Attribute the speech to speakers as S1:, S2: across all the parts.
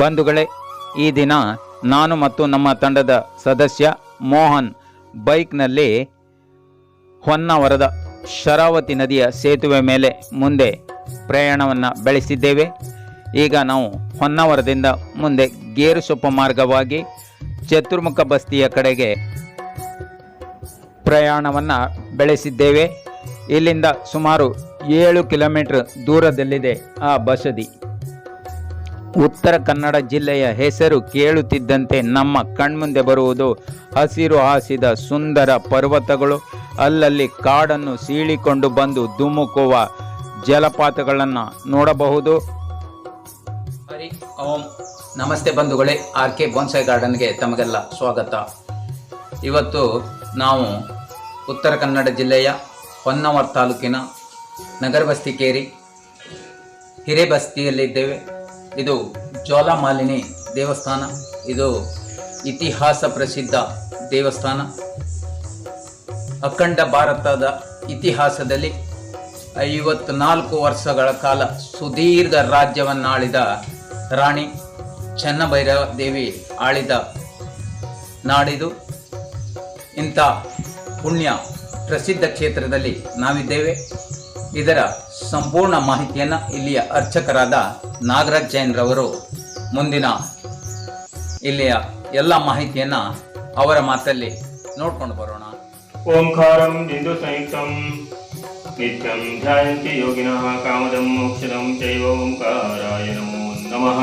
S1: ಬಂಧುಗಳೇ, ಈ ದಿನ ನಾನು ಮತ್ತು ನಮ್ಮ ತಂಡದ ಸದಸ್ಯ ಮೋಹನ್ ಬೈಕ್ನಲ್ಲಿ ಹೊನ್ನಾವರದ ಶರಾವತಿ ನದಿಯ ಸೇತುವೆ ಮೇಲೆ ಮುಂದೆ ಪ್ರಯಾಣವನ್ನು ಬೆಳೆಸಿದ್ದೇವೆ. ಈಗ ನಾವು ಹೊನ್ನಾವರದಿಂದ ಮುಂದೆ ಗೇರುಸೊಪ್ಪ ಮಾರ್ಗವಾಗಿ ಚತುರ್ಮುಖ ಬಸ್ತಿಯ ಕಡೆಗೆ ಪ್ರಯಾಣವನ್ನು ಬೆಳೆಸಿದ್ದೇವೆ. ಇಲ್ಲಿಂದ ಸುಮಾರು ಏಳು ಕಿಲೋಮೀಟರ್ ದೂರದಲ್ಲಿದೆ ಆ ಬಸದಿ. ಉತ್ತರ ಕನ್ನಡ ಜಿಲ್ಲೆಯ ಹೆಸರು ಕೇಳುತ್ತಿದ್ದಂತೆ ನಮ್ಮ ಕಣ್ಮುಂದೆ ಬರುವುದು ಹಸಿರು ಹಾಸಿದ ಸುಂದರ ಪರ್ವತಗಳು. ಅಲ್ಲಲ್ಲಿ ಕಾಡನ್ನು ಸೀಳಿಕೊಂಡು ಬಂದು ಧುಮುಕುವ ಜಲಪಾತಗಳನ್ನು ನೋಡಬಹುದು. ಹರಿ ಓಂ. ನಮಸ್ತೆ ಬಂಧುಗಳೇ, ಆರ್ ಕೆ ಬೋನ್ಸಾಯ್ ಗಾರ್ಡನ್ಗೆ ತಮಗೆಲ್ಲ ಸ್ವಾಗತ. ಇವತ್ತು ನಾವು ಉತ್ತರ ಕನ್ನಡ ಜಿಲ್ಲೆಯ ಹೊನ್ನಾವರ ತಾಲೂಕಿನ ನಗರ ಬಸ್ತಿ ಕೇರಿ ಹಿರೇಬಸ್ತಿಯಲ್ಲಿದ್ದೇವೆ. ಇದು ಜ್ವಾಲಾಮಾಲಿನಿ ದೇವಸ್ಥಾನ. ಇದು ಇತಿಹಾಸ ಪ್ರಸಿದ್ಧ ದೇವಸ್ಥಾನ. ಅಖಂಡ ಭಾರತದ ಇತಿಹಾಸದಲ್ಲಿ ಐವತ್ನಾಲ್ಕು ವರ್ಷಗಳ ಕಾಲ ಸುದೀರ್ಘ ರಾಜ್ಯವನ್ನಾಳಿದ ರಾಣಿ ಚೆನ್ನಭೈರವ ದೇವಿ ಆಳಿದ ನಾಡಿದು. ಇಂಥ ಪುಣ್ಯ ಪ್ರಸಿದ್ಧ ಕ್ಷೇತ್ರದಲ್ಲಿ ನಾವಿದ್ದೇವೆ. ಇದರ ಸಂಪೂರ್ಣ ಮಾಹಿತಿಯನ್ನು ಇಲ್ಲಿಯ ಅರ್ಚಕರಾದ ನಾಗರಾಜ್ ಜೈನ್ರವರು ಮುಂದಿನ ಇಲ್ಲಿಯ ಎಲ್ಲ ಮಾಹಿತಿಯನ್ನು ಅವರ ಮಾತಲ್ಲಿ ನೋಡ್ಕೊಂಡು ಬರೋಣ.
S2: ಓಂಕಾರಂ ಇಂದು ಸಂಯುಕ್ತಂ ನಿತ್ಯಂ ಧ್ಯಾಯಂತಿ ಯೋಗಿನಃ ಕಾಮದಂ ಮೋಕ್ಷದಂ ಚೈವ ಓಂಕಾರಾಯ ನಮೋ ನಮಃ.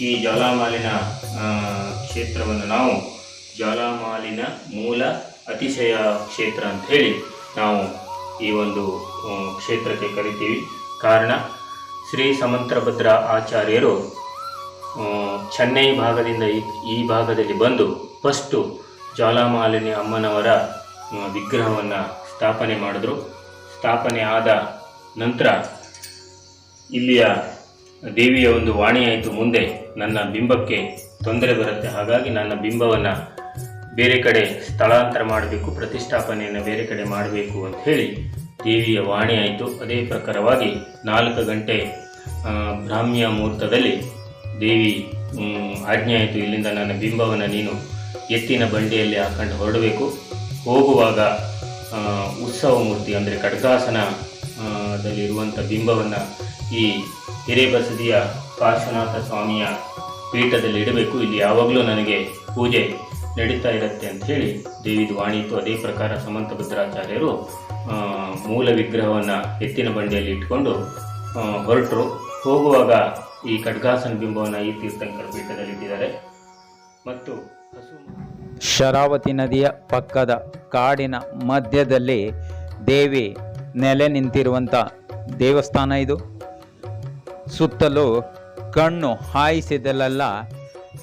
S2: ಈ ಜ್ವಾಲಾಮಾಲಿನ ಕ್ಷೇತ್ರವನ್ನು ನಾವು ಜ್ವಾಲಾಮಾಲಿನ ಮೂಲ ಅತಿಶಯ ಕ್ಷೇತ್ರ ಅಂತ ಹೇಳಿ ನಾವು ಈ ಒಂದು ಕ್ಷೇತ್ರಕ್ಕೆ ಕರಿತೀವಿ. ಕಾರಣ, ಶ್ರೀ ಸಮಂತ್ರಭದ್ರ ಆಚಾರ್ಯರು ಚೆನ್ನೈ ಭಾಗದಿಂದ ಈ ಭಾಗದಲ್ಲಿ ಬಂದು ಫಸ್ಟು ಜ್ವಾಲಾಮಾಲಿನಿ ಅಮ್ಮನವರ ವಿಗ್ರಹವನ್ನು ಸ್ಥಾಪನೆ ಮಾಡಿದ್ರು. ಸ್ಥಾಪನೆ ಆದ ನಂತರ ಇಲ್ಲಿಯ ದೇವಿಯ ಒಂದು ವಾಣಿಯಾಯಿತು ಮುಂದೆ ನನ್ನ ಬಿಂಬಕ್ಕೆ ತೊಂದರೆ ಬರುತ್ತೆ. ಹಾಗಾಗಿ ನನ್ನ ಬಿಂಬವನ್ನು ಬೇರೆ ಕಡೆ ಸ್ಥಳಾಂತರ ಮಾಡಬೇಕು, ಪ್ರತಿಷ್ಠಾಪನೆಯನ್ನು ಬೇರೆ ಕಡೆ ಮಾಡಬೇಕು ಅಂತ ಹೇಳಿ ದೇವಿಯ ವಾಣಿ ಆಯಿತು. ಅದೇ ಪ್ರಕಾರವಾಗಿ ನಾಲ್ಕು ಗಂಟೆ ಬ್ರಾಹ್ಮ್ಯ ಮುಹೂರ್ತದಲ್ಲಿ ದೇವಿ ಆಜ್ಞೆ ಆಯಿತು ಇಲ್ಲಿಂದ ನನ್ನ ಬಿಂಬವನ್ನು ನೀನು ಎತ್ತಿನ ಬಂಡಿಯಲ್ಲಿ ಹಾಕೊಂಡು ಹೊರಡಬೇಕು. ಹೋಗುವಾಗ ಉತ್ಸವ ಮೂರ್ತಿ ಅಂದರೆ ಖಡ್ಗಾಸನ ಆ, ದಲ್ಲಿರುವಂಥ ಬಿಂಬವನ್ನು ಈ ಹಿರೇಬಸದಿಯ ಪಾರ್ಶ್ವನಾಥ ಸ್ವಾಮಿಯ ಪೀಠದಲ್ಲಿ ಇಡಬೇಕು. ಇಲ್ಲಿ ಯಾವಾಗಲೂ ನನಗೆ ಪೂಜೆ ನಡೀತಾ ಇರುತ್ತೆ ಅಂತ ಹೇಳಿ ದೇವಿದು ಇತ್ತು. ಅದೇ ಪ್ರಕಾರ ಸಮಂತ ಭದ್ರಾಚಾರ್ಯರು ಮೂಲ ವಿಗ್ರಹವನ್ನು ಎತ್ತಿನ ಬಂಡಿಯಲ್ಲಿ ಇಟ್ಕೊಂಡು ಹೊರಟರು. ಹೋಗುವಾಗ ಈ ಖಡ್ಗಾಸನ ಬಿಂಬವನ್ನು ಈ ತೀರ್ಥಂಕರ ಪೀಠದಲ್ಲಿ ಇಟ್ಟಿದ್ದಾರೆ. ಮತ್ತು
S1: ಶರಾವತಿ ನದಿಯ ಪಕ್ಕದ ಕಾಡಿನ ಮಧ್ಯದಲ್ಲಿ ದೇವಿ ನೆಲೆ ನಿಂತಿರುವಂಥ ದೇವಸ್ಥಾನ ಇದು. ಸುತ್ತಲೂ ಕಣ್ಣು ಹಾಯಿಸಿದಲೆಲ್ಲ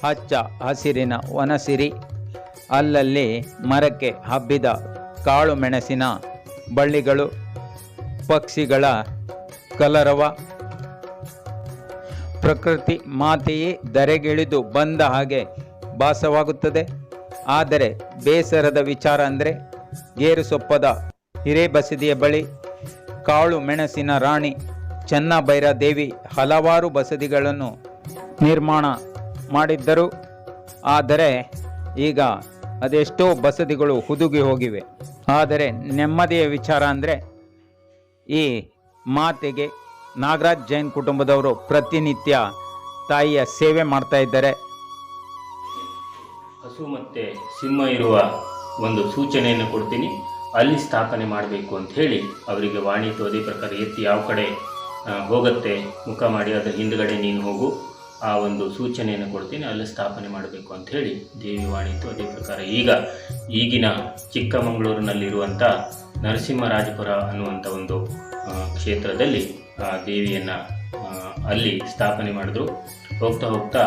S1: ಹಚ್ಚ ಹಸಿರಿನ ವನಸಿರಿ. ಅಲ್ಲಲ್ಲಿ ಮರಕ್ಕೆ ಹಬ್ಬಿದ ಕಾಳು ಮೆಣಸಿನ ಬಳ್ಳಿಗಳು, ಪಕ್ಷಿಗಳ ಕಲರವ, ಪ್ರಕೃತಿ ಮಾತೆಯೇ ಧರೆಗಿಳಿದು ಬಂದ ಹಾಗೆ ಭಾಸವಾಗುತ್ತದೆ. ಆದರೆ ಬೇಸರದ ವಿಚಾರ ಅಂದರೆ ಗೇರುಸೊಪ್ಪದ ಹಿರೇಬಸದಿಯ ಬಳಿ ಕಾಳು ಮೆಣಸಿನ ರಾಣಿ ಚೆನ್ನಭೈರ ದೇವಿ ಹಲವಾರು ಬಸದಿಗಳನ್ನು ನಿರ್ಮಾಣ ಮಾಡಿದ್ದರು. ಆದರೆ ಈಗ ಅದೆಷ್ಟೋ ಬಸದಿಗಳು ಹುದುಗಿ ಹೋಗಿವೆ. ಆದರೆ ನೆಮ್ಮದಿಯ ವಿಚಾರ ಅಂದರೆ ಈ ಮಾತೆಗೆ ನಾಗರಾಜ್ ಜೈನ್ ಕುಟುಂಬದವರು ಪ್ರತಿನಿತ್ಯ ತಾಯಿಯ ಸೇವೆ ಮಾಡ್ತಾ ಇದ್ದಾರೆ.
S2: ಹಸು ಮತ್ತು ಸಿಂಹ ಇರುವ ಒಂದು ಸೂಚನೆಯನ್ನು ಕೊಡ್ತೀನಿ. ಅಲ್ಲಿ ಸ್ಥಾಪನೆ ಮಾಡಬೇಕು ಅಂತ ಹೇಳಿ ಅವರಿಗೆ ವಾಣಿ ತೋದಿ ಪ್ರಕಾರ ಎತ್ತಿ ಯಾವ ಕಡೆ ಹೋಗುತ್ತೆ, ಮುಖ ಮಾಡಿ ಅದರ ಹಿಂದ್ಗಡೆ ನೀನು ಹೋಗು. ಆ ಒಂದು ಸೂಚನೆಯನ್ನು ಕೊಡ್ತೀನಿ, ಅಲ್ಲಿ ಸ್ಥಾಪನೆ ಮಾಡಬೇಕು ಅಂತ ಹೇಳಿ ದೇವಿ ಇತ್ತು ಅದೇ ಪ್ರಕಾರ. ಈಗ ಈಗಿನ ಚಿಕ್ಕಮಗಳೂರಿನಲ್ಲಿರುವಂಥ ನರಸಿಂಹರಾಜಪುರ ಅನ್ನುವಂಥ ಒಂದು ಕ್ಷೇತ್ರದಲ್ಲಿ, ಆ, ದೇವಿಯನ್ನು ಅಲ್ಲಿ ಸ್ಥಾಪನೆ ಮಾಡಿದ್ರು. ಹೋಗ್ತಾ ಹೋಗ್ತಾ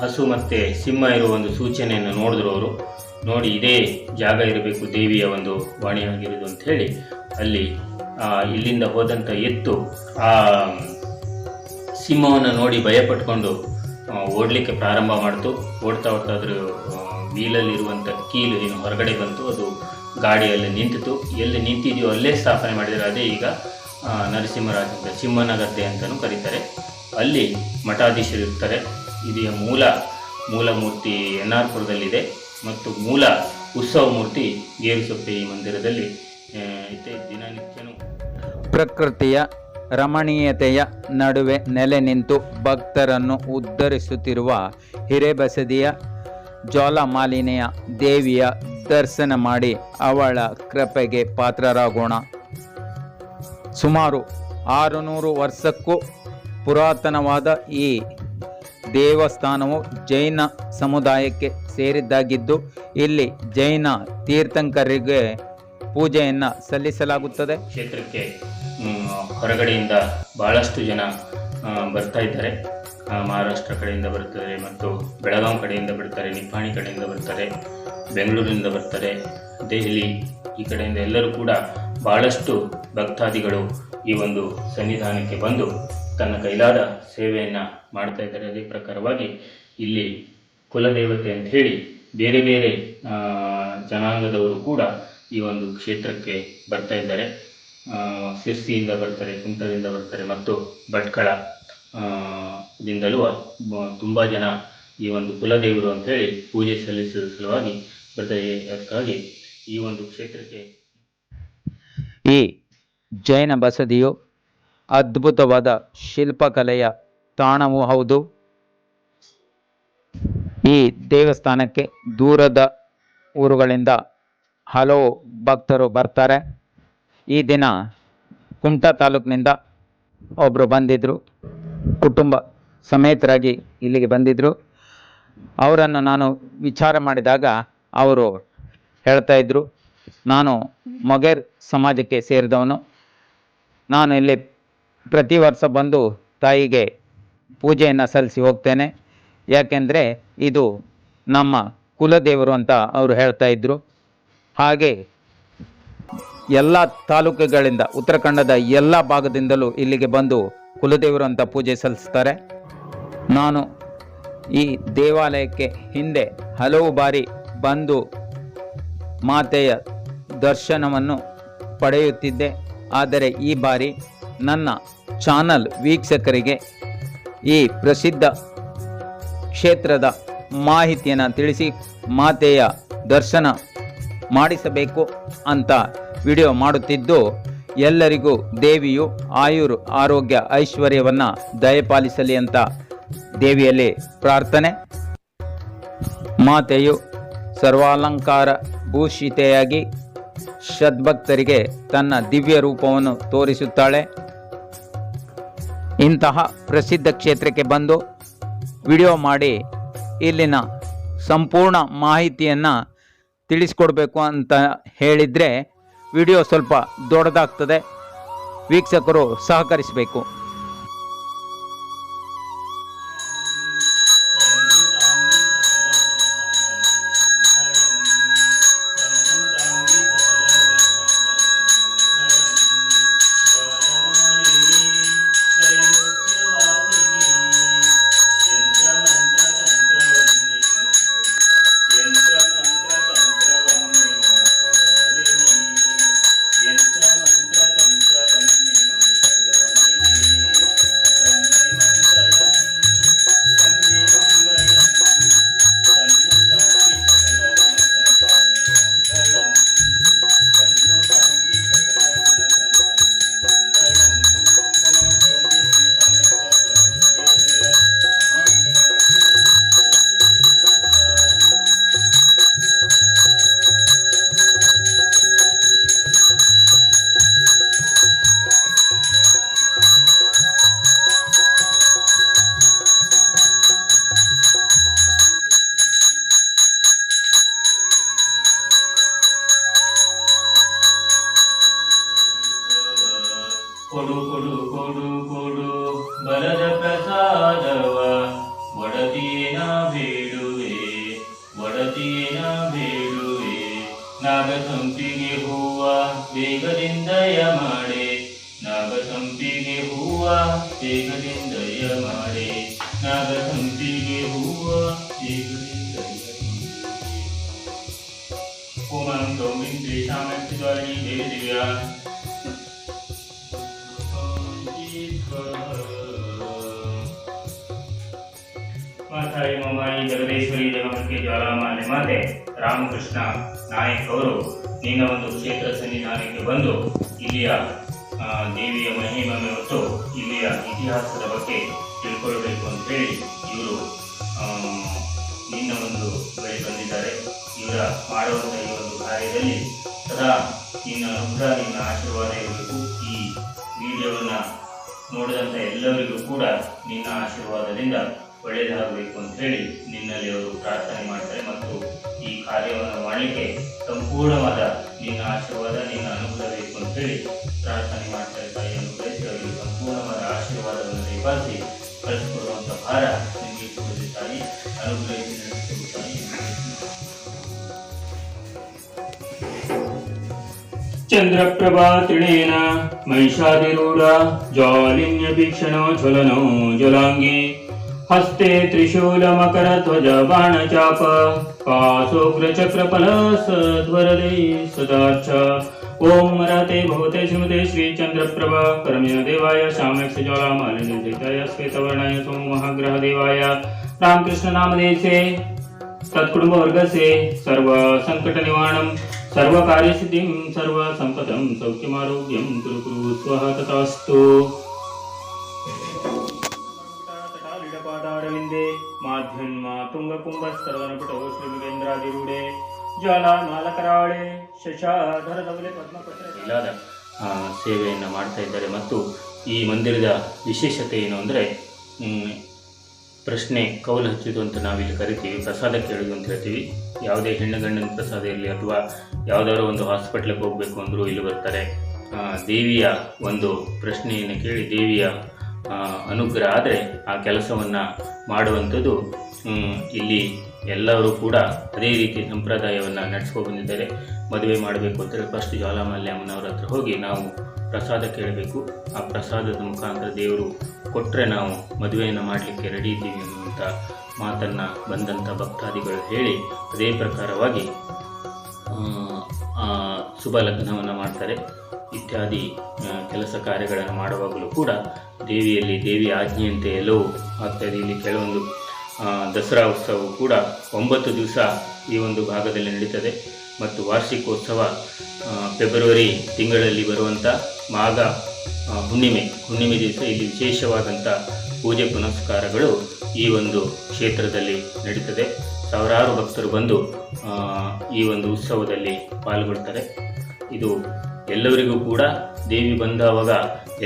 S2: ಹಸು ಮತ್ತು ಸಿಂಹ ಇರುವ ಒಂದು ಸೂಚನೆಯನ್ನು ನೋಡಿದ್ರು ಅವರು. ನೋಡಿ, ಇದೇ ಜಾಗ ಇರಬೇಕು, ದೇವಿಯ ಒಂದು ವಾಣಿಯಾಗಿರೋದು ಅಂಥೇಳಿ ಅಲ್ಲಿ ಇಲ್ಲಿಂದ ಹೋದಂಥ ಎತ್ತು, ಆ ಸಿಂಹವನ್ನು ನೋಡಿ ಭಯ ಪಟ್ಕೊಂಡು ಓಡಲಿಕ್ಕೆ ಪ್ರಾರಂಭ ಮಾಡಿತು. ಓಡ್ತಾ ಓಡ್ತಾ ಅದ್ರ ವೀಲಲ್ಲಿರುವಂಥ ಕೀಲು ಏನು ಹೊರಗಡೆ ಬಂತು. ಅದು ಗಾಡಿಯಲ್ಲಿ ನಿಂತಿತು. ಎಲ್ಲಿ ನಿಂತಿದೆಯೋ ಅಲ್ಲೇ ಸ್ಥಾಪನೆ ಮಾಡಿದರೆ ಅದೇ ಈಗ ನರಸಿಂಹರಾಜ ಸಿಂಹನ ಗದ್ದೆ ಅಂತಲೂ ಕರೀತಾರೆ. ಅಲ್ಲಿ ಮಠಾಧೀಶರು ಇರ್ತಾರೆ. ಇದೆಯ ಮೂಲ ಮೂಲ ಮೂರ್ತಿ ಎನ್ ಆರ್ ಮತ್ತು ಮೂಲ ಉತ್ಸವ ಮೂರ್ತಿ ಗೇರುಸೊಪ್ಪೆ ಈ ಮಂದಿರದಲ್ಲಿ ದಿನನಿತ್ಯನೂ.
S1: ಪ್ರಕೃತಿಯ ರಮಣೀಯತೆಯ ನಡುವೆ ನೆಲೆ ನಿಂತು ಭಕ್ತರನ್ನು ಉದ್ಧರಿಸುತ್ತಿರುವ ಹಿರೇಬಸದಿಯ ಜ್ವಾಲಾಮಾಲಿನಿಯ ದೇವಿಯ ದರ್ಶನ ಮಾಡಿ ಅವಳ ಕೃಪೆಗೆ ಪಾತ್ರರಾಗೋಣ. ಸುಮಾರು ಆರುನೂರು ವರ್ಷಕ್ಕೂ ಪುರಾತನವಾದ ಈ ದೇವಸ್ಥಾನವು ಜೈನ ಸಮುದಾಯಕ್ಕೆ ಸೇರಿದ್ದಾಗಿದ್ದು, ಇಲ್ಲಿ ಜೈನ ತೀರ್ಥಂಕರಿಗೆ ಪೂಜೆಯನ್ನು ಸಲ್ಲಿಸಲಾಗುತ್ತದೆ.
S2: ಕ್ಷೇತ್ರಕ್ಕೆ ಹೊರಗಡೆಯಿಂದ ಬಹಳಷ್ಟು ಜನ ಬರ್ತಾ ಇದ್ದಾರೆ. ಮಹಾರಾಷ್ಟ್ರ ಕಡೆಯಿಂದ ಬರ್ತಾರೆ ಮತ್ತು ಬೆಳಗಾಂ ಕಡೆಯಿಂದ ಬರ್ತಾರೆ, ನಿಪ್ಪಾಣಿ ಕಡೆಯಿಂದ ಬರ್ತಾರೆ ಬೆಂಗಳೂರಿನಿಂದ ಬರ್ತಾರೆ, ದೆಹಲಿ ಈ ಕಡೆಯಿಂದ ಎಲ್ಲರೂ ಕೂಡ ಬಹಳಷ್ಟು ಭಕ್ತಾದಿಗಳು ಈ ಒಂದು ಸನ್ನಿಧಾನಕ್ಕೆ ಬಂದು ತನ್ನ ಕೈಲಾದ ಸೇವೆಯನ್ನು ಮಾಡ್ತಾ ಇದ್ದಾರೆ. ಅದೇ ಪ್ರಕಾರವಾಗಿ ಇಲ್ಲಿ ಕುಲದೇವತೆ ಅಂತ ಹೇಳಿ ಬೇರೆ ಬೇರೆ ಜನಾಂಗದವರು ಕೂಡ ಈ ಒಂದು ಕ್ಷೇತ್ರಕ್ಕೆ ಬರ್ತಾ ಇದ್ದಾರೆ. ಆ, ಸಿರ್ಸಿಯಿಂದ ಬರ್ತಾರೆ ಕುಮಟಾದಿಂದ ಬರ್ತಾರೆ ಮತ್ತು ಭಟ್ಕಳ ದಿಂದಲೂ ತುಂಬ ಜನ ಈ ಒಂದು ಕುಲದೇವರು ಅಂತ ಹೇಳಿ ಪೂಜೆ ಸಲ್ಲಿಸುವ ಸಲುವಾಗಿ ಬರ್ತಾರೆ ಅದಕ್ಕಾಗಿ ಈ ಒಂದು ಕ್ಷೇತ್ರಕ್ಕೆ
S1: ಈ ಜೈನ ಬಸದಿಯು ಅದ್ಭುತವಾದ ಶಿಲ್ಪಕಲೆಯ ತಾಣವೂ ಹೌದು. ಈ ದೇವಸ್ಥಾನಕ್ಕೆ ದೂರದ ಊರುಗಳಿಂದ ಹಲವು ಭಕ್ತರು ಬರ್ತಾರೆ. ಈ ದಿನ ಕುಮಟಾ ತಾಲೂಕಿನಿಂದ ಒಬ್ಬರು ಬಂದಿದ್ದರು ಕುಟುಂಬ ಸಮೇತರಾಗಿ ಇಲ್ಲಿಗೆ ಬಂದಿದ್ದರು ಅವರನ್ನು ನಾನು ವಿಚಾರ ಮಾಡಿದಾಗ ಅವರು ಹೇಳ್ತಾ ಇದ್ದರು ನಾನು ಮೊಗೇರ್ ಸಮಾಜಕ್ಕೆ ಸೇರಿದವನು. ನಾನು ಇಲ್ಲಿ ಪ್ರತಿ ವರ್ಷ ಬಂದು ತಾಯಿಗೆ ಪೂಜೆಯನ್ನು ಸಲ್ಲಿಸಿ ಹೋಗ್ತೇನೆ. ಯಾಕೆಂದರೆ ಇದು ನಮ್ಮ ಕುಲದೇವರು ಅಂತ ಅವರು ಹೇಳ್ತಾ ಇದ್ದರು ಹಾಗೆ ಎಲ್ಲ ತಾಲೂಕುಗಳಿಂದ ಉತ್ತರ ಕನ್ನಡದ ಎಲ್ಲ ಭಾಗದಿಂದಲೂ ಇಲ್ಲಿಗೆ ಬಂದು ಕುಲದೇವರು ಅಂತ ಪೂಜೆ ಸಲ್ಲಿಸ್ತಾರೆ. ನಾನು ಈ ದೇವಾಲಯಕ್ಕೆ ಹಿಂದೆ ಹಲವು ಬಾರಿ ಬಂದು ಮಾತೆಯ ದರ್ಶನವನ್ನು ಪಡೆಯುತ್ತಿದ್ದೆ. ಆದರೆ ಈ ಬಾರಿ ನನ್ನ ಚಾನಲ್ ವೀಕ್ಷಕರಿಗೆ ಈ ಪ್ರಸಿದ್ಧ ಕ್ಷೇತ್ರದ ಮಾಹಿತಿಯನ್ನು ತಿಳಿಸಿ ಮಾತೆಯ ದರ್ಶನ ಮಾಡಿಸಬೇಕು ಅಂತ ವಿಡಿಯೋ ಮಾಡುತ್ತಿದ್ದು, ಎಲ್ಲರಿಗೂ ದೇವಿಯು ಆಯುರ್ ಆರೋಗ್ಯ ಐಶ್ವರ್ಯವನ್ನು ದಯಪಾಲಿಸಲಿ ಅಂತ ದೇವಿಯಲ್ಲಿ ಪ್ರಾರ್ಥನೆ. ಮಾತೆಯು ಸರ್ವಾಲಂಕಾರ ಭೂಷಿತೆಯಾಗಿ ಸದ್ಭಕ್ತರಿಗೆ ತನ್ನ ದಿವ್ಯ ರೂಪವನ್ನು ತೋರಿಸುತ್ತಾಳೆ. ಇಂತಹ ಪ್ರಸಿದ್ಧ ಕ್ಷೇತ್ರಕ್ಕೆ ಬಂದು ವಿಡಿಯೋ ಮಾಡಿ, ಇಲ್ಲಿನ ಸಂಪೂರ್ಣ ಮಾಹಿತಿಯನ್ನು ತಿಳಿಸ್ಕೊಡ್ಬೇಕು ಅಂತ ಹೇಳಿದರೆ ವಿಡಿಯೋ ಸ್ವಲ್ಪ ದೊಡ್ಡದಾಗ್ತದೆ. ವೀಕ್ಷಕರು ಸಹಕರಿಸಬೇಕು.
S2: ಕೊಡು ಕೊಡು ಕೊಡು ಕೊಡು. ಬಲದ ಪ್ರಸಾದವ ಒಡತಿಯೇನ ಬೇಡುವೆ ಒಡತಿಯೇನ ಬೇಡುವೆ. ನಾಗಸಂಪಿಗೆ ಹೂವ ಬೇಗದಿಂದ ಮಾಡೆ ನಾಗಸಂಪಿಗೆ ಹೂವ ಬೇಗದಿಂದ ಮಾಡೆ ನಾಗಸಂಪಿಗೆ ಹೂವ ಬೇಗದಿಂದಯ ಮಾಡೆ ಸೌಮಿಂದ್ರೇಶಾಮಕ್ಷಿದ್ವಾರಿಣಿ ದೇವಿ ದಿವ್ಯಾ ಮಾತಾಯಿ ಮಮಾಯಿ ಜಗದೀಶ್ವರಿ ಜಗಮಕ್ಕೆ ಜ್ವಾಲಾಮಾಲೆ ಮಾತೆ ರಾಮಕೃಷ್ಣ ನಾಯಕ್ ಅವರು ನಿನ್ನ ಒಂದು ಕ್ಷೇತ್ರ ಸನ್ನಿಧಾನಕ್ಕೆ ಬಂದು ಇಲ್ಲಿಯ ದೇವಿಯ ಮಹಿಮೆ ಮತ್ತು ಇಲ್ಲಿಯ ಇತಿಹಾಸದ ಬಗ್ಗೆ ತಿಳ್ಕೊಳ್ಬೇಕು ಅಂತ ಹೇಳಿ ಇವರು ನಿನ್ನ ಒಂದು ಬಳಿ ಬಂದಿದ್ದಾರೆ. ಇವರ ಮಾಡುವಂಥ ಈ ಒಂದು ಕಾರ್ಯದಲ್ಲಿ ಸದಾ ನಿನ್ನ ಅನುಗ್ರಹ, ನಿನ್ನ ಆಶೀರ್ವಾದ ಇರಬೇಕು. ಈ ವಿಡಿಯೋವನ್ನು ನೋಡಿದಂಥ ಎಲ್ಲರಿಗೂ ಕೂಡ ನಿನ್ನ ಆಶೀರ್ವಾದದಿಂದ ಒಳ್ಳೆಯದಾಗಬೇಕು ಅಂತ ಹೇಳಿ ನಿನ್ನಲ್ಲಿ ಅವರು ಪ್ರಾರ್ಥನೆ ಮಾಡ್ತಾರೆ ಮತ್ತು ಈ ಕಾರ್ಯವನ್ನು ಮಾಡಲಿಕ್ಕೆ ಸಂಪೂರ್ಣವಾದ ನಿನ್ನ ಆಶೀರ್ವಾದ, ನಿನ್ನ ಅನುಗ್ರಹ ಬೇಕು ಅಂತ ಹೇಳಿ ಪ್ರಾರ್ಥನೆ ಮಾಡ್ತಾರೆ ತಾಯಿ ಅನುಗ್ರಹಿಸಿ ಅವರಿಗೆ. ಸಂಪೂರ್ಣವಾದ ಆಶೀರ್ವಾದವನ್ನು ದಯಪಾಲಿಸಿ ಕಳಿಸಿಕೊಡುವಂಥ ಭಾರ ನಿಮಗೆ ಕೊಡಿಸಿ ತಾಯಿ. ಅನುಗ್ರಹಿಸಿ ಚಂದ್ರಪ್ರಭಾ ತೃಣೇನ, ಮಹಿಷಾದಿರೂಢ ಜಾಲಿನ್ಯಭೀಕ್ಷಣೋ ಜ್ವಲನೋ ಜ್ವಲಾಂಗಿ. हस्ते त्रिशूल मकर ध्वज बाण चाप पाशुग्र चक्र त्रिशूलमकरध्वजबाणचाप। पाशोग्रचक्रफलसध्वरदे सदार्च ओम रते भवते श्रीमते श्री चंद्र प्रभा कर्मय देवाय श्याम श्रीचन्द्रप्रभा परमेणदेवाय श्यामक्षज्वालामालिनिर्जिताय श्वेतवर्णाय सोममहाग्रहदेवाय रामकृष्ण नामदेव से तत्कुटुंब वर्ग से सर्व संकट निवारणम सर्व कार्य सिद्धिम सर्व संपदम सौख्यम आरोग्यम गुरु गुरु स्वाहा तथास्तु। ಮಾಧ್ಯನ್ಮ ತುಂಗಕುಂಭ ಸ್ತರವನಪಿಟವು ಶ್ರೀ ಮೃಗೇಂದ್ರಾದಿರೂಢೆ. ಜ್ವಾಲ ಮಾಲಕರಾಳೆ ಶಶಾಧರದವಲೆ ಪದ್ಮಪತ್ರ. ಸೇವೆಯನ್ನು ಮಾಡ್ತಾ ಇದ್ದಾರೆ. ಮತ್ತು ಈ ಮಂದಿರದ ವಿಶೇಷತೆ ಏನು ಅಂದರೆ ಪ್ರಶ್ನೆ ಕೌಲು ಹಚ್ಚಿದ್ದು ಅಂತ ನಾವಿಲ್ಲಿ ಕರಿತೀವಿ, ಪ್ರಸಾದ ಕೇಳಿದ್ದು ಅಂತ ಹೇಳ್ತೀವಿ. ಯಾವುದೇ ಹೆಣ್ಣು ಗಂಡನ ಪ್ರಸಾದ ಇರಲಿ ಅಥವಾ ಯಾವುದಾದ್ರು ಒಂದು ಹಾಸ್ಪಿಟ್ಲಿಗೆ ಹೋಗಬೇಕು ಅಂದರೂ ಇಲ್ಲಿ ಬರ್ತಾರೆ. ದೇವಿಯ ಒಂದು ಪ್ರಶ್ನೆಯನ್ನು ಕೇಳಿ ದೇವಿಯ ಅನುಗ್ರಹ ಆದರೆ ಆ ಕೆಲಸವನ್ನು ಮಾಡುವಂಥದ್ದು ಇಲ್ಲಿ ಎಲ್ಲರೂ ಕೂಡ ಅದೇ ರೀತಿ ಸಂಪ್ರದಾಯವನ್ನು ನಡೆಸ್ಕೊ ಬಂದಿದ್ದಾರೆ. ಮದುವೆ ಮಾಡಬೇಕು ಅಂತೇಳಿ ಫಸ್ಟ್ ಜ್ವಾಲಾಮಲ್ಯಮ್ಮನವರ ಹತ್ರ ಹೋಗಿ ನಾವು ಪ್ರಸಾದ ಕೇಳಬೇಕು. ಆ ಪ್ರಸಾದದ ಮುಖಾಂತರ ದೇವರು ಕೊಟ್ಟರೆ ನಾವು ಮದುವೆಯನ್ನು ಮಾಡಲಿಕ್ಕೆ ರೆಡಿ ಇದ್ದೀವಿ ಅನ್ನುವಂಥ ಮಾತನ್ನು ಬಂದಂಥ ಭಕ್ತಾದಿಗಳು ಹೇಳಿ ಅದೇ ಪ್ರಕಾರವಾಗಿ ಶುಭ ಲಗ್ನವನ್ನು ಮಾಡ್ತಾರೆ. ಇತ್ಯಾದಿ ಕೆಲಸ ಕಾರ್ಯಗಳನ್ನು ಮಾಡುವಾಗಲೂ ಕೂಡ ದೇವಿಯಲ್ಲಿ ದೇವಿ ಆಜ್ಞೆಯಂತೆ ಎಲ್ಲವೂ ಆಗ್ತದೆ ಇಲ್ಲಿ ಕೆಲವೊಂದು ದಸರಾ ಉತ್ಸವವು ಕೂಡ ಒಂಬತ್ತು ದಿವಸ ಈ ಒಂದು ಭಾಗದಲ್ಲಿ ನಡೀತದೆ. ಮತ್ತು ವಾರ್ಷಿಕೋತ್ಸವ ಫೆಬ್ರವರಿ ತಿಂಗಳಲ್ಲಿ ಬರುವಂಥ ಮಾಘ ಹುಣ್ಣಿಮೆ ಹುಣ್ಣಿಮೆ ದಿವಸ ಇಲ್ಲಿ ವಿಶೇಷವಾದಂಥ ಪೂಜೆ ಪುನಸ್ಕಾರಗಳು ಈ ಒಂದು ಕ್ಷೇತ್ರದಲ್ಲಿ ನಡೀತದೆ. ಸಾವಿರಾರು ಭಕ್ತರು ಬಂದು ಈ ಒಂದು ಉತ್ಸವದಲ್ಲಿ ಪಾಲ್ಗೊಳ್ತಾರೆ. ಇದು ಎಲ್ಲರಿಗೂ ಕೂಡ ದೇವಿ ಬಂದಾವಾಗ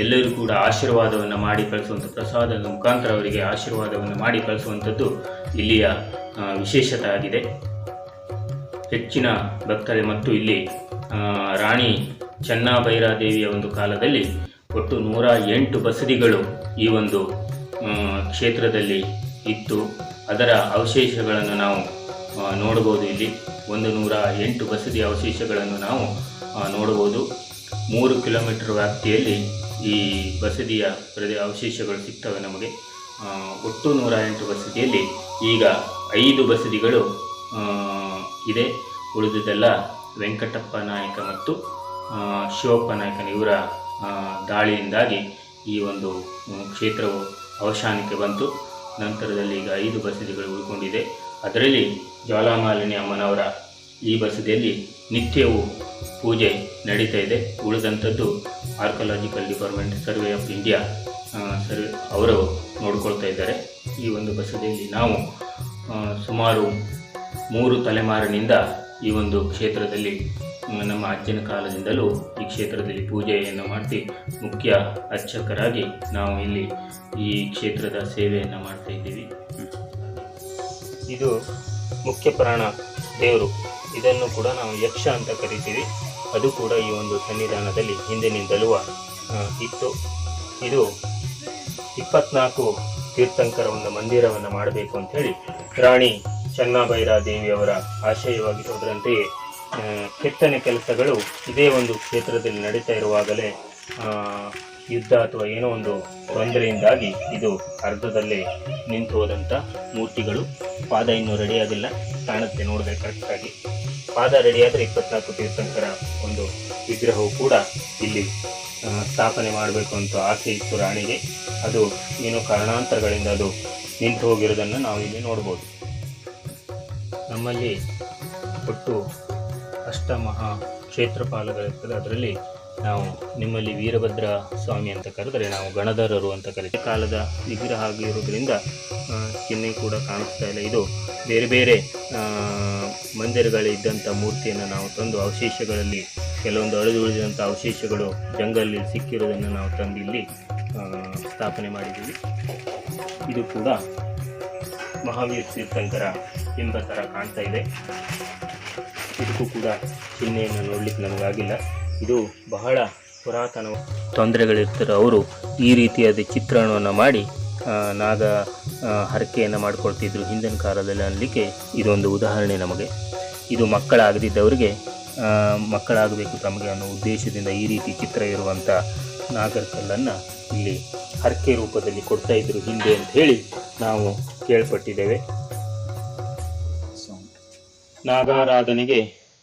S2: ಎಲ್ಲರಿಗೂ ಕೂಡ ಆಶೀರ್ವಾದವನ್ನು ಮಾಡಿ ಕಳಿಸುವಂಥ ಪ್ರಸಾದದ ಮುಖಾಂತರ ಅವರಿಗೆ ಆಶೀರ್ವಾದವನ್ನು ಮಾಡಿ ಕಳಿಸುವಂಥದ್ದು ಇಲ್ಲಿಯ ವಿಶೇಷತೆ ಆಗಿದೆ. ಹೆಚ್ಚಿನ ಭಕ್ತರೆ ಮತ್ತು ಇಲ್ಲಿ ರಾಣಿ ಚೆನ್ನಭೈರಾದೇವಿಯ ಒಂದು ಕಾಲದಲ್ಲಿ ಒಟ್ಟು ನೂರ ಎಂಟು ಬಸದಿಗಳು ಈ ಒಂದು ಕ್ಷೇತ್ರದಲ್ಲಿ ಇತ್ತು ಅದರ ಅವಶೇಷಗಳನ್ನು ನಾವು ನೋಡಬಹುದು ಇಲ್ಲಿ. ಒಂದು ನೂರ ಎಂಟು ಬಸದಿ ಅವಶೇಷಗಳನ್ನು ನಾವು ನೋಡಬಹುದು. ಮೂರು ಕಿಲೋಮೀಟರ್ ವ್ಯಾಪ್ತಿಯಲ್ಲಿ ಈ ಬಸದಿಯ ಪ್ರದೇ, ಅವಶೇಷಗಳು ಸಿಗ್ತವೆ ನಮಗೆ. ಒಟ್ಟು ನೂರ ಎಂಟು ಬಸದಿಯಲ್ಲಿ ಈಗ ಐದು ಬಸದಿಗಳು ಇದೆ. ಉಳಿದುದೆಲ್ಲ ವೆಂಕಟಪ್ಪ ನಾಯಕ ಮತ್ತು ಶಿವಪ್ಪ ನಾಯಕನ ಇವರ ದಾಳಿಯಿಂದಾಗಿ ಈ ಒಂದು ಕ್ಷೇತ್ರವು ಅವಸಾನಕ್ಕೆ ಬಂತು. ನಂತರದಲ್ಲಿ ಈಗ ಐದು ಬಸದಿಗಳು ಉಳ್ಕೊಂಡಿದೆ. ಅದರಲ್ಲಿ ಜ್ವಾಲಾಮಾಲಿನಿ ಅಮ್ಮನವರ ಈ ಬಸದಿಯಲ್ಲಿ ನಿತ್ಯವೂ ಪೂಜೆ ನಡೀತಾ ಇದೆ. ಉಳಿದಂಥದ್ದು archaeological department survey of India survey ಅವರು ನೋಡ್ಕೊಳ್ತಾ ಇದ್ದಾರೆ. ಈ ಒಂದು ಬಸದಿಯಲ್ಲಿ ನಾವು ಸುಮಾರು ಮೂರು ತಲೆಮಾರಿನಿಂದ ಈ ಒಂದು ಕ್ಷೇತ್ರದಲ್ಲಿ ನಮ್ಮ ಅಜ್ಜನ ಕಾಲದಿಂದಲೂ ಈ ಕ್ಷೇತ್ರದಲ್ಲಿ ಪೂಜೆಯನ್ನು ಮಾಡಿ ಮುಖ್ಯ ಅರ್ಚಕರಾಗಿ ನಾವು ಇಲ್ಲಿ ಈ ಕ್ಷೇತ್ರದ ಸೇವೆಯನ್ನು ಮಾಡ್ತಾ ಇದ್ದೀವಿ. ಇದು ಮುಖ್ಯ ಪ್ರಾಣ ದೇವರು. ಇದನ್ನು ಕೂಡ ನಾವು ಯಕ್ಷ ಅಂತ ಕರಿತೀವಿ. ಅದು ಕೂಡ ಈ ಒಂದು ಸನ್ನಿಧಾನದಲ್ಲಿ ಹಿಂದಿನಿಂದಲೂ ಇತ್ತು. ಇದು ಇಪ್ಪತ್ನಾಲ್ಕು ತೀರ್ಥಂಕರ ಒಂದು ಮಂದಿರವನ್ನು ಮಾಡಬೇಕು ಅಂತ ಹೇಳಿ ರಾಣಿ ಚೆನ್ನಭೈರಾ ದೇವಿಯವರ ಆಶಯವಾಗಿರೋದ್ರಂತೆಯೇ ಆ, ಕೆತ್ತನೆ ಕೆಲಸಗಳು ಇದೇ ಒಂದು ಕ್ಷೇತ್ರದಲ್ಲಿ ನಡೀತಾ ಇರುವಾಗಲೇ ಯುದ್ಧ ಅಥವಾ ಏನೋ ಒಂದು ತೊಂದರೆಯಿಂದಾಗಿ ಇದು ಅರ್ಧದಲ್ಲೇ ನಿಂತು ಹೋದಂಥ ಮೂರ್ತಿಗಳು. ಪಾದ ಇನ್ನೂ ರೆಡಿಯಾಗಿಲ್ಲ ಕಾಣುತ್ತೆ ನೋಡಿದ್ರೆ ಕರೆಕ್ಟಾಗಿ ಪಾದ ರೆಡಿಯಾದರೆ ಇಪ್ಪತ್ನಾಲ್ಕು ತೀರ್ಥಂಕರ ಒಂದು ವಿಗ್ರಹವು ಕೂಡ ಇಲ್ಲಿ ಸ್ಥಾಪನೆ ಮಾಡಬೇಕು ಅಂತ ಆಸೆ ಇತ್ತು ರಾಣಿಗೆ. ಅದು ಏನೋ ಕಾರಣಾಂತರಗಳಿಂದ ಅದು ನಿಂತು ಹೋಗಿರೋದನ್ನು ನಾವು ಇಲ್ಲಿ ನೋಡ್ಬೋದು. ನಮ್ಮಲ್ಲಿ ಒಟ್ಟು ಅಷ್ಟಮಹಾ ಕ್ಷೇತ್ರಪಾಲಗಳಿರ್ತದೆ. ಅದರಲ್ಲಿ ನಾವು ನಿಮ್ಮಲ್ಲಿ ವೀರಭದ್ರ ಸ್ವಾಮಿ ಅಂತ ಕರೆದರೆ ನಾವು ಗಣಧರರು ಅಂತ ಕರೀತೀವಿ. ಕಾಲದ ವಿಗ್ರಹ ಆಗಿರುವುದರಿಂದ ಚಿಹ್ನೆ ಕೂಡ ಕಾಣಿಸ್ತಾ ಇಲ್ಲ. ಇದು ಬೇರೆ ಬೇರೆ ಮಂದಿರಗಳಿದ್ದಂಥ ಮೂರ್ತಿಯನ್ನು ನಾವು ತಂದು ಅವಶೇಷಗಳಲ್ಲಿ, ಕೆಲವೊಂದು ಅಳಿದು ಉಳಿದಂಥ ಅವಶೇಷಗಳು ಜಂಗಲ್ಲಿ ಸಿಕ್ಕಿರೋದನ್ನು ನಾವು ತಂದು ಇಲ್ಲಿ ಸ್ಥಾಪನೆ ಮಾಡಿದ್ದೀವಿ. ಇದು ಕೂಡ ಮಹಾವೀರ್ ತೀರ್ಥಂಕರ ಎಂಬ ಥರ ಕಾಣ್ತಾ ಇದೆ. ಇದಕ್ಕೂ ಕೂಡ ಚಿಹ್ನೆಯನ್ನು ನೋಡಲಿಕ್ಕೆ ನಮಗಾಗಿಲ್ಲ. ಇದು ಬಹಳ ಪುರಾತನ ತೊಂದರೆಗಳಿರ್ತಾರೆ. ಅವರು ಈ ರೀತಿಯಾದ ಚಿತ್ರಣವನ್ನು ಮಾಡಿ ನಾಗ ಹರಕೆಯನ್ನು ಮಾಡಿಕೊಳ್ತಿದ್ರು ಹಿಂದಿನ ಕಾಲದಲ್ಲಿ ಅನ್ನಲಿಕ್ಕೆ ಇದೊಂದು ಉದಾಹರಣೆ ನಮಗೆ. ಇದು ಮಕ್ಕಳಾಗದಿದ್ದವರಿಗೆ ಮಕ್ಕಳಾಗಬೇಕು ತಮಗೆ ಅನ್ನೋ ಉದ್ದೇಶದಿಂದ ಈ ರೀತಿ ಚಿತ್ರ ಇರುವಂಥ ನಾಗರ ಕಲ್ಲನ್ನು ಇಲ್ಲಿ ಹರಕೆ ರೂಪದಲ್ಲಿ ಕೊಡ್ತಾ ಇದ್ರು ಹಿಂದೆ ಅಂತ ಹೇಳಿ ನಾವು ಕೇಳ್ಪಟ್ಟಿದ್ದೇವೆ. ನಾಗಾರಾಧನೆಗೆ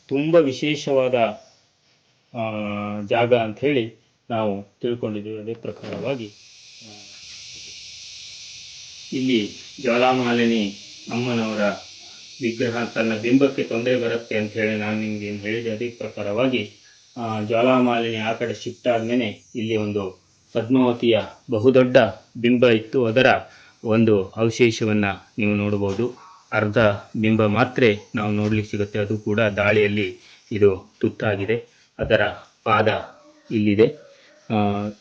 S2: ತುಂಬ ವಿಶೇಷವಾದ ಜಾಗ ಅಂತ ಹೇಳಿ ನಾವು ತಿಳ್ಕೊಂಡಿದ್ದೀವಿ. ಅದೇ ಪ್ರಕಾರವಾಗಿ ಇಲ್ಲಿ ಜ್ವಾಲಾಮಾಲಿನಿ ಅಮ್ಮನವರ ವಿಗ್ರಹ ತನ್ನ ಬಿಂಬಕ್ಕೆ ತೊಂದರೆ ಬರುತ್ತೆ ಅಂತ ಹೇಳಿ ನಾನು ನಿಮ್ಗೆ ಏನು ಹೇಳಿದೆ. ಅದೇ ಪ್ರಕಾರವಾಗಿ ಜ್ವಾಲಾಮಾಲಿನಿ ಆ ಕಡೆ ಶಿಫ್ಟ್ ಆದ್ಮೇಲೆ ಇಲ್ಲಿ ಒಂದು ಪದ್ಮಾವತಿಯ ಬಹುದೊಡ್ಡ ಬಿಂಬ ಇತ್ತು. ಅದರ ಒಂದು ಅವಶೇಷವನ್ನ ನೀವು ನೋಡಬಹುದು. ಅರ್ಧ ಬಿಂಬ ಮಾತ್ರ ನಾವು ನೋಡ್ಲಿಕ್ಕೆ ಸಿಗುತ್ತೆ. ಅದು ಕೂಡ ದಾಳಿಯಲ್ಲಿ ಇದು ತುತ್ತಾಗಿದೆ. ಅದರ ಪಾದ ಇಲ್ಲಿದೆ.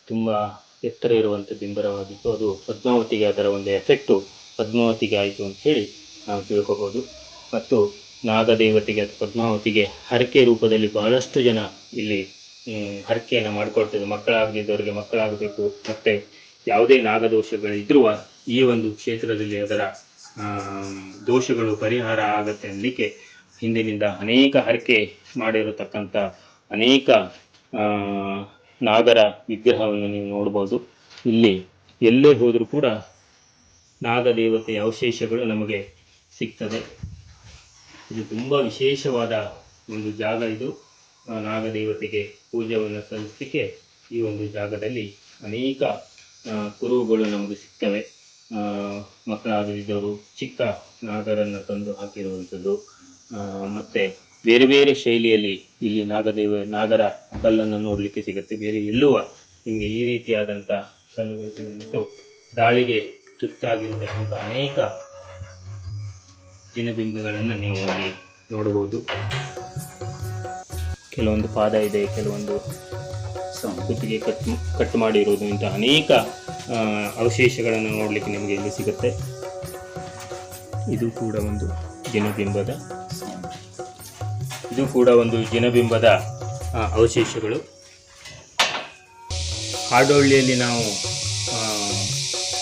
S2: ತುಂಬ ಎತ್ತರ ಇರುವಂಥ ಬಿಂಬರವಾಗಿತ್ತು ಅದು ಪದ್ಮಾವತಿಗೆ ಅದರ ಒಂದು ಎಫೆಕ್ಟು ಪದ್ಮಾವತಿಗೆ ಆಯಿತು ಅಂತ ಹೇಳಿ ನಾವು ತಿಳ್ಕೋಬೋದು. ಮತ್ತು ನಾಗದೇವತೆಗೆ ಅಥವಾ ಪದ್ಮಾವತಿಗೆ ಹರಕೆ ರೂಪದಲ್ಲಿ ಬಹಳಷ್ಟು ಜನ ಇಲ್ಲಿ ಹರಕೆಯನ್ನು ಮಾಡಿಕೊಡ್ತಿದ್ರು ಮಕ್ಕಳಾಗದಿದ್ದವರಿಗೆ ಮಕ್ಕಳಾಗಬೇಕು. ಮತ್ತೆ ಯಾವುದೇ ನಾಗದೋಷಗಳಿದ್ರೂ ಈ ಒಂದು ಕ್ಷೇತ್ರದಲ್ಲಿ ಅದರ ದೋಷಗಳು ಪರಿಹಾರ ಆಗತ್ತೆ ಅನ್ನಲಿಕ್ಕೆ ಹಿಂದಿನಿಂದ ಅನೇಕ ಹರಕೆ ಮಾಡಿರತಕ್ಕಂಥ ಅನೇಕ ನಾಗರ ವಿಗ್ರಹವನ್ನು ನೀವು ನೋಡ್ಬೋದು. ಇಲ್ಲಿ ಎಲ್ಲೇ ಹೋದರೂ ಕೂಡ ನಾಗದೇವತೆಯ ಅವಶೇಷಗಳು ನಮಗೆ ಸಿಗ್ತದೆ. ಇದು ತುಂಬ ವಿಶೇಷವಾದ ಒಂದು ಜಾಗ ಇದು. ನಾಗದೇವತೆಗೆ ಪೂಜೆಯನ್ನು ಸಲ್ಲಿಸಲಿಕ್ಕೆ ಈ ಒಂದು ಜಾಗದಲ್ಲಿ ಅನೇಕ ಕುರುಹುಗಳು ನಮಗೆ ಸಿಗ್ತವೆ. ಆ, ಇದು ಚಿಕ್ಕ ನಾಗರನ್ನು ತಂದು ಹಾಕಿರುವಂಥದ್ದು ಮತ್ತು ಮತ್ತೆ ಬೇರೆ ಬೇರೆ ಶೈಲಿಯಲ್ಲಿ ಇಲ್ಲಿ ನಾಗದೇವ ನಾಗರ ಕಲ್ಲನ್ನು ನೋಡಲಿಕ್ಕೆ ಸಿಗುತ್ತೆ ಬೇರೆ ಎಲ್ಲುವ ನಿಮಗೆ ಈ ರೀತಿಯಾದಂಥ ಕಲ್ಲುಗಳು. ದಾಳಿಗೆ ತುತ್ತಾಗಿರತಕ್ಕಂಥ ಅನೇಕ ಜಿನಬಿಂಬಗಳನ್ನು ನೀವು ಅಲ್ಲಿ ನೋಡಬಹುದು ಕೆಲವೊಂದು ಪಾದ ಇದೆ ಕೆಲವೊಂದು ಕುತ್ತಿಗೆ ಕಟ್ ಕಟ್ ಮಾಡಿರುವುದು ಇಂಥ ಅನೇಕ ಅವಶೇಷಗಳನ್ನು ನೋಡಲಿಕ್ಕೆ ನಿಮಗೆ ಇಲ್ಲಿ ಸಿಗುತ್ತೆ. ಇದು ಕೂಡ ಒಂದು ಜಿನಬಿಂಬದ ಇದು ಕೂಡ ಒಂದು ಜಿನಬಿಂಬದ ಅವಶೇಷಗಳು. ಹಾಡೋಳ್ಳಿಯಲ್ಲಿ ನಾವು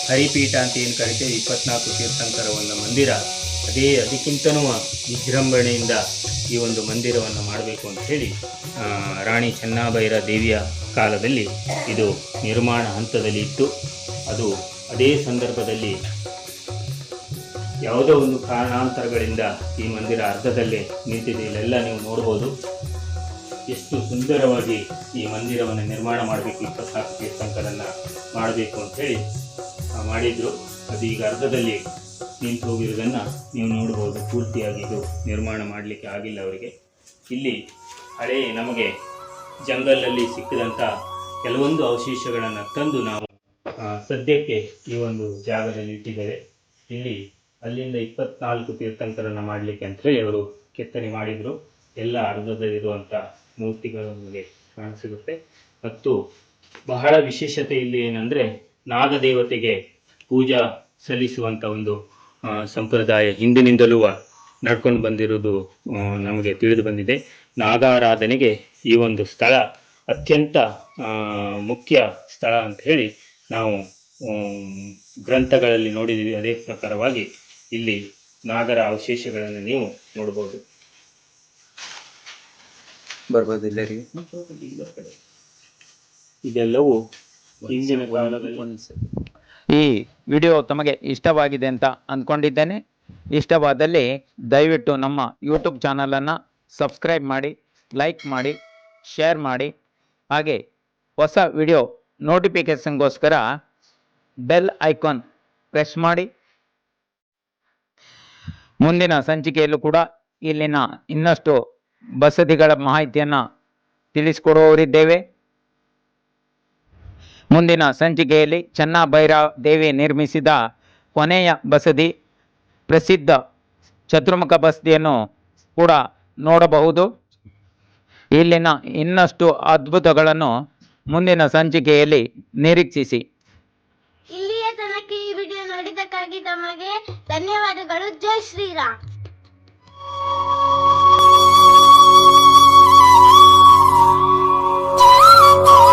S2: ಹರಿಪೀಠ ಅಂತ ಏನು ಕರಿತೇವೆ, ಇಪ್ಪತ್ನಾಲ್ಕು ತೀರ್ಥಂಕರ ಒಂದು ಮಂದಿರ, ಅದೇ ಅದಕ್ಕಿಂತನೂ ವಿಜೃಂಭಣೆಯಿಂದ ಈ ಒಂದು ಮಂದಿರವನ್ನು ಮಾಡಬೇಕು ಅಂತ ಹೇಳಿ ರಾಣಿ ಚೆನ್ನಾಭೈರ ದೇವಿಯ ಕಾಲದಲ್ಲಿ ಇದು ನಿರ್ಮಾಣ ಹಂತದಲ್ಲಿ ಇತ್ತು ಅದು ಅದೇ ಸಂದರ್ಭದಲ್ಲಿ ಯಾವುದೋ ಒಂದು ಕಾರಣಾಂತರಗಳಿಂದ ಈ ಮಂದಿರ ಅರ್ಧದಲ್ಲೇ ನಿಂತಿದೆ. ಇಲ್ಲೆಲ್ಲ ನೀವು ನೋಡ್ಬೋದು. ಎಷ್ಟು ಸುಂದರವಾಗಿ ಈ ಮಂದಿರವನ್ನು ನಿರ್ಮಾಣ ಮಾಡಬೇಕು ಇಪ್ಪತ್ನಾಲ್ಕು ತೀರ್ಥಂಕರನ್ನು ಮಾಡಬೇಕು ಹೇಳಿ ಮಾಡಿದ್ರು. ಅದು ಈಗ ಅರ್ಧದಲ್ಲಿ ನಿಂತು ಹೋಗಿರೋದನ್ನು ನೀವು ನೋಡ್ಬೋದು. ಪೂರ್ತಿಯಾಗಿ ಇದು ನಿರ್ಮಾಣ ಮಾಡಲಿಕ್ಕೆ ಆಗಿಲ್ಲ ಅವರಿಗೆ. ಇಲ್ಲಿ ಹಳೆಯ ನಮಗೆ ಜಂಗಲಲ್ಲಿ ಸಿಕ್ಕಿದಂಥ ಕೆಲವೊಂದು ಅವಶೇಷಗಳನ್ನು ತಂದು ನಾವು ಸದ್ಯಕ್ಕೆ ಈ ಒಂದು ಜಾಗದಲ್ಲಿ ಇಟ್ಟಿದ್ದೇವೆ. ಇಲ್ಲಿ, ಅಲ್ಲಿಂದ ಇಪ್ಪತ್ನಾಲ್ಕು ತೀರ್ಥಂಕರನ್ನು ಮಾಡಲಿಕ್ಕೆ ಅಂತ ಹೇಳಿ ಅವರು ಕೆತ್ತನೆ ಮಾಡಿದರು. ಎಲ್ಲ ಅರ್ಧದಲ್ಲಿರುವಂಥ ಮೂರ್ತಿಗಳು ನಮಗೆ ಕಾಣಸಿಗುತ್ತೆ. ಮತ್ತು ಬಹಳ ವಿಶೇಷತೆ ಇಲ್ಲಿ ಏನಂದರೆ ನಾಗದೇವತೆಗೆ ಪೂಜಾ ಸಲ್ಲಿಸುವಂಥ ಒಂದು ಸಂಪ್ರದಾಯ ಹಿಂದಿನಿಂದಲೂ ನಡ್ಕೊಂಡು ಬಂದಿರುವುದು ನಮಗೆ ತಿಳಿದು ಬಂದಿದೆ. ನಾಗಾರಾಧನೆಗೆ ಈ ಒಂದು ಸ್ಥಳ ಅತ್ಯಂತ ಮುಖ್ಯ ಸ್ಥಳ ಅಂತ ಹೇಳಿ ನಾವು ಗ್ರಂಥಗಳಲ್ಲಿ ನೋಡಿದ್ದೀವಿ ಅದೇ ಪ್ರಕಾರವಾಗಿ ಇಲ್ಲಿ ನಾಗರ ಅವಶೇಷಗಳನ್ನು ನೀವು ನೋಡಬಹುದು.
S1: ಬರ್ಬೋದು ಎಲ್ಲರಿಗೆ?
S2: ಇದೆಲ್ಲವೂ ಹಿಂದಿನ
S1: ಈ ವಿಡಿಯೋ ತಮಗೆ ಇಷ್ಟವಾಗಿದೆ ಅಂತ ಅಂದ್ಕೊಂಡಿದ್ದೇನೆ ಇಷ್ಟವಾದಲ್ಲಿ ದಯವಿಟ್ಟು ನಮ್ಮ ಯೂಟ್ಯೂಬ್ ಚಾನಲನ್ನು ಸಬ್ಸ್ಕ್ರೈಬ್ ಮಾಡಿ ಲೈಕ್ ಮಾಡಿ ಶೇರ್ ಮಾಡಿ. ಹಾಗೆ ಹೊಸ ವಿಡಿಯೋ ನೋಟಿಫಿಕೇಷನ್ಗೋಸ್ಕರ ಬೆಲ್ ಐಕಾನ್ ಪ್ರೆಸ್ ಮಾಡಿ. ಮುಂದಿನ ಸಂಚಿಕೆಯಲ್ಲೂ ಕೂಡ ಇಲ್ಲಿನ ಇನ್ನಷ್ಟು ಬಸದಿಗಳ ಮಾಹಿತಿಯನ್ನು ತಿಳಿಸಿಕೊಡುವವರಿದ್ದೇವೆ. ಮುಂದಿನ ಸಂಚಿಕೆಯಲ್ಲಿ ಚನ್ನಭೈರಾವ್ ದೇವಿ ನಿರ್ಮಿಸಿದ ಕೊನೆಯ ಬಸದಿ ಪ್ರಸಿದ್ಧ ಚತುರ್ಮುಖ ಬಸದಿಯನ್ನು ಕೂಡ ನೋಡಬಹುದು. ಇಲ್ಲಿನ ಇನ್ನಷ್ಟು ಅದ್ಭುತಗಳನ್ನು ಮುಂದಿನ ಸಂಚಿಕೆಯಲ್ಲಿ ನಿರೀಕ್ಷಿಸಿ.
S3: ಇಲ್ಲಿಯ ತನಕ ಈ ವಿಡಿಯೋ ನೋಡಿದ್ದಕ್ಕಾಗಿ ತಮಗೆ ಧನ್ಯವಾದಗಳು. ಜೈ ಶ್ರೀರಾಮ್.